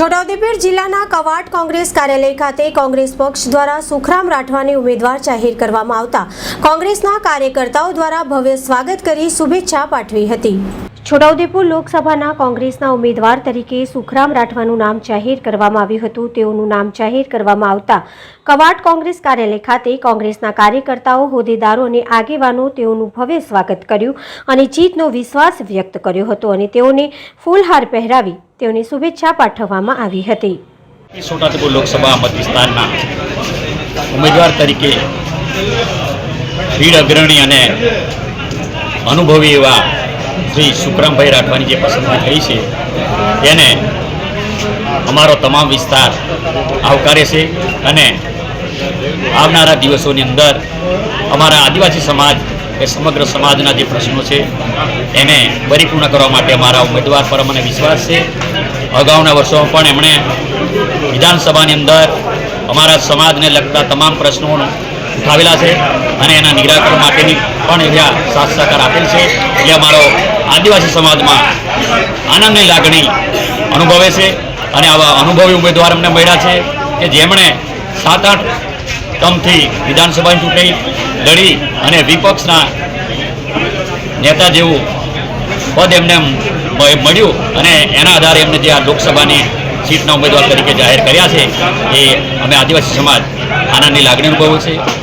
છોટાઉદેપુર જિલ્લાના કવાટ કોંગ્રેસ કાર્યાલય ખાતે કોંગ્રેસ પક્ષ દ્વારા સુખરામ રાઠવાની ઉમેદવાર જાહેર કરવામાં આવતા કોંગ્રેસના કાર્યકર્તાઓ દ્વારા ભવ્ય સ્વાગત કરી શુભેચ્છા પાઠવી હતી. છોટાઉદેપુર લોકસભાના કોંગ્રેસના ઉમેદવાર તરીકે સુખરામ રાઠવાનું નામ જાહેર કરવામાં આવ્યું હતું. તેઓનું નામ જાહેર કરવામાં આવતા કવાટ કોંગ્રેસ કાર્યાલય ખાતે કોંગ્રેસના કાર્યકર્તાઓ, હોદ્દેદારો અને આગેવાનો તેઓનું ભવ્ય સ્વાગત કર્યું અને જીતનો વિશ્વાસ વ્યક્ત કર્યો હતો અને તેઓને ફૂલહાર પહેરાવી તેઓને શુભેચ્છા પાઠવવામાં આવી હતી. અનુભવી એવા શ્રી સુખરામભાઈ રાઠવાની જે પસંદગી થઈ છે તેને અમારો તમામ વિસ્તાર આવકારે છે અને આવનારા દિવસોની અંદર અમારા આદિવાસી સમાજ એ સમગ્ર સમાજના જે પ્રશ્નો છે, એને પરિપૂર્ણ કરવા માટે અમારા ઉમેદવાર પર મને વિશ્વાસ છે. અગાઉના વર્ષોમાં પણ એમણે વિધાનસભાની અંદર અમારા સમાજને લગતા તમામ પ્રશ્નો ઉઠાવેલા છે. અને એના નિરાકરણ માટેની પણ એવા સાથ સહકાર આપેલ છે એટલે અમારો આદિવાસી સમાજમાં આનંદની લાગણી અનુભવે છે અને આવા અનુભવી ઉમેદવાર અમને મળ્યા છે કે જેમણે સાત આઠ ટર્મથી વિધાનસભાની ચૂંટણી લડી અને વિપક્ષના નેતા જેવું પદ એમને મળ્યું અને એના આધારે એમને જે આ લોકસભાની સીટના ઉમેદવાર તરીકે જાહેર કર્યા છે, એ અમે આદિવાસી સમાજ આનંદની લાગણી અનુભવે છે.